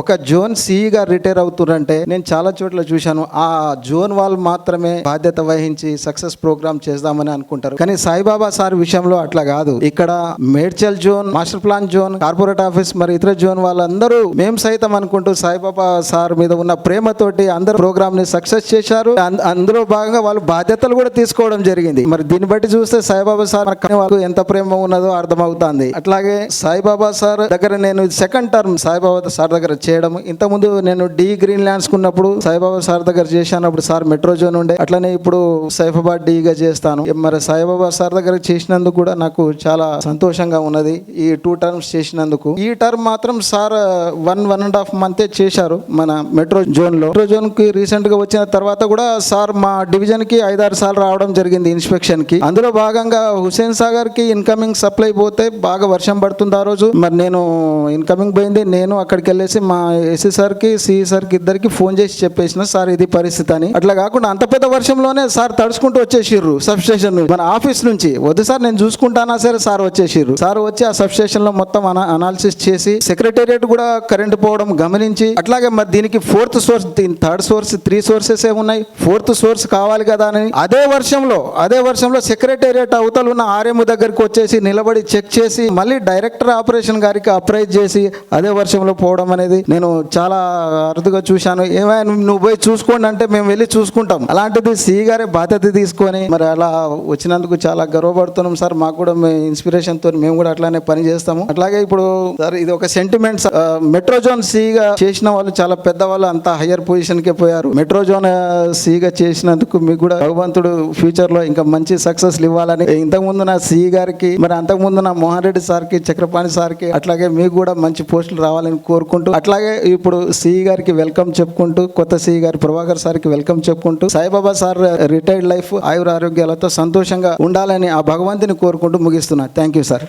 ఒక zone సిఈగా retire అవుతున్నారంటే నేను చాలా చోట్ల చూశాను. ఆ జోన్ వాళ్ళు మాత్రమే బాధ్యత వహించి సక్సెస్ ప్రోగ్రామ్ చేద్దామని అనుకుంటారు. కానీ సాయిబాబా సార్ విషయంలో అట్లా కాదు. ఇక్కడ Medchal zone master plan zone corporate office మరి ఇతర జోన్ వాళ్ళందరూ మేము సైతం అనుకుంటూ సాయిబాబా సార్ మీద ఉన్న ప్రేమతోటి అందరు ప్రోగ్రామ్ని సక్సెస్ చేశారు. అందులో భాగంగా వాళ్ళు బాధ్యతలు కూడా తీసుకోవడం జరిగింది. మరి దీన్ని బట్టి చూస్తే సాయిబాబా సార్ పక్కన వాళ్ళకు ఎంత ప్రేమ ఉన్నదో అర్థమవుతుంది. అట్లాగే సాయిబాబా సార్ దగ్గర నేను సెకండ్ టర్మ్ సాయిబాబా సార్ దగ్గర చేయడం ఇంతకుముందు నేను డి గ్రీన్ ల్యాండ్స్ ఉన్నప్పుడు సాయిబాబా సార్ దగ్గర చేశాను. అప్పుడు సార్ మెట్రో జోన్ ఉండే. అట్లనే ఇప్పుడు సైఫాబాద్ డిగా చేస్తాను. మరి సాయిబాబా సార్ దగ్గర చేసినందుకు కూడా నాకు చాలా సంతోషంగా ఉన్నది ఈ టూ టర్మ్స్ చేసినందుకు. ఈ టర్మ్ మాత్రం sir one one and half మంతే చేశారు మన మెట్రో జోన్లో మెట్రో జోన్కి రీసెంట్గా వచ్చిన తర్వాత కూడా సార్ మా డివిజన్కి ఐదారు సార్లు రావడం జరిగింది ఇన్స్పెక్షన్కి. అందులో భాగంగా హుసేన్ సాగర్కి ఇన్కమింగ్ సప్లై పోతే బాగా వర్షం పడుతుంది ఆ రోజు. మరి నేను ఇన్కమింగ్ పోయింది. నేను అక్కడికి వెళ్ళేసి మా ఎస్సీ సార్కి సిఈ ఇద్దరికి ఫోన్ చేసి చెప్పేసిన సార్ ఇది పరిస్థితి అని. అట్లా కాకుండా అంత పెద్ద వర్షంలోనే సార్ తడుచుకుంటూ వచ్చేసిర్రు సబ్స్టేషన్ మన ఆఫీస్ నుంచి. వద్దు సార్ నేను చూసుకుంటానా సరే? సార్ వచ్చేసిర్రు. సార్ వచ్చి ఆ సబ్ స్టేషన్లో మొత్తం అనాలిసిస్ చేసి సెక్రటేరియట్ కూడా కరెంట్ పోవడం గమనించి అట్లాగే మరి దీనికి fourth source third source three sources ఏమున్నాయి ఫోర్త్ సోర్స్ కావాలి కదా అని. అదే వర్షంలో అదే వర్షంలో సెక్రటేరియట్ అవతల ఉన్న ఆర్ఎం దగ్గరికి వచ్చేసి నిలబడి చెక్ చేసి మళ్ళీ డైరెక్టర్ ఆపరేషన్ గారికి అప్రైజ్ చేసి అదే వర్షంలో పోవడం అనేది నేను చాలా అరుదుగా చూశాను. ఏమైనా నువ్వు పోయి చూసుకోండి అంటే మేము వెళ్ళి చూసుకుంటాం. అలాంటిది సి గారే బాధ్యత తీసుకొని మరి అలా వచ్చినందుకు చాలా గర్వపడుతున్నాం సార్. మాకు కూడా ఇన్స్పిరేషన్తో మేము కూడా అట్లానే పని చేస్తాము. అట్లాగే ఇప్పుడు సార్ ఇది ఒక సెంటిమెంట్ మెట్రో జోన్ సిగా చేసిన వాళ్ళు చాలా పెద్ద వాళ్ళు అంత హయ్యర్ పొజిషన్కి పోయారు. మెట్రో జోన్ సిగా చేసినందుకు మీకు కూడా భగవంతుడు ఫ్యూచర్లో ఇంకా మంచి సక్సెస్ ఇవ్వాలని. ఇంతకు ముందు నా సి గారికి మరి అంతకు ముందు నా మోహన్ రెడ్డి సార్కి చక్రపాణి సార్కి అట్లాగే మీకు కూడా మంచి పోస్టులు రావాలని కోరుకుంటూ అట్లా అట్లాగే ఇప్పుడు సిఈ గారికి వెల్కమ్ చెప్పుకుంటూ కొత్త సిఈ గారి ప్రభాకర్ సార్కి వెల్కమ్ చెప్పుకుంటూ సాయిబాబా సార్ రిటైర్డ్ లైఫ్ ఆయుర ఆరోగ్యాలతో సంతోషంగా ఉండాలని ఆ భగవంతుని కోరుకుంటూ ముగిస్తున్నా. Thank you sir.